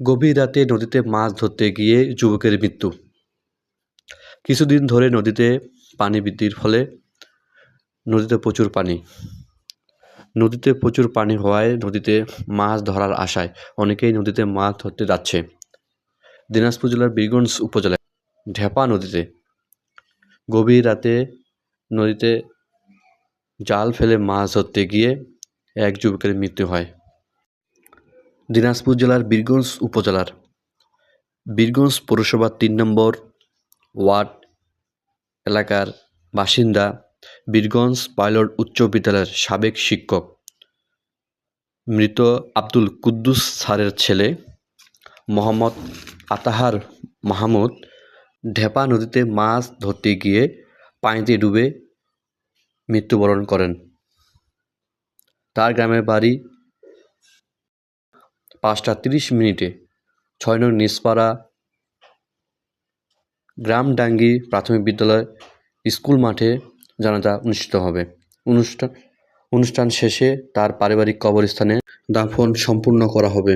গভীর রাতে নদীতে মাছ ধরতে গিয়ে যুবকের মৃত্যু। কিছুদিন ধরে নদীতে পানি বৃদ্ধির ফলে নদীতে প্রচুর পানি। নদীতে প্রচুর পানি হওয়ায় নদীতে মাছ ধরার আশায় অনেকেই নদীতে মাছ ধরতে যাচ্ছে। দিনাজপুর জেলার বীরগঞ্জ উপজেলায় ঢেপা নদীতে গভীর রাতে নদীতে জাল ফেলে মাছ ধরতে গিয়ে এক যুবকের মৃত্যু হয়। দিনাজপুর জেলার বীরগঞ্জ উপজেলার। বীরগঞ্জ পৌরসভার তিন নম্বর ওয়ার্ড এলাকার বাসিন্দা বীরগঞ্জ পাইলট উচ্চ বিদ্যালয়ের সাবেক শিক্ষক। মৃত আব্দুল কুদ্দুস স্যারের ছেলে মোহাম্মদ আতাহার মাহমুদ ঢেপা নদীতে মাছ ধরতে গিয়ে পানিতে ডুবে মৃত্যুবরণ করেন। তার গ্রামের বাড়ি পাঁচটা তিরিশ মিনিটে ছয় নং নিসপাড়া গ্রামডাঙ্গি প্রাথমিক বিদ্যালয় স্কুল মাঠে জানাজা অনুষ্ঠিত হবে। অনুষ্ঠান অনুষ্ঠান শেষে তার পারিবারিক কবরস্থানে দাফন সম্পূর্ণ করা হবে।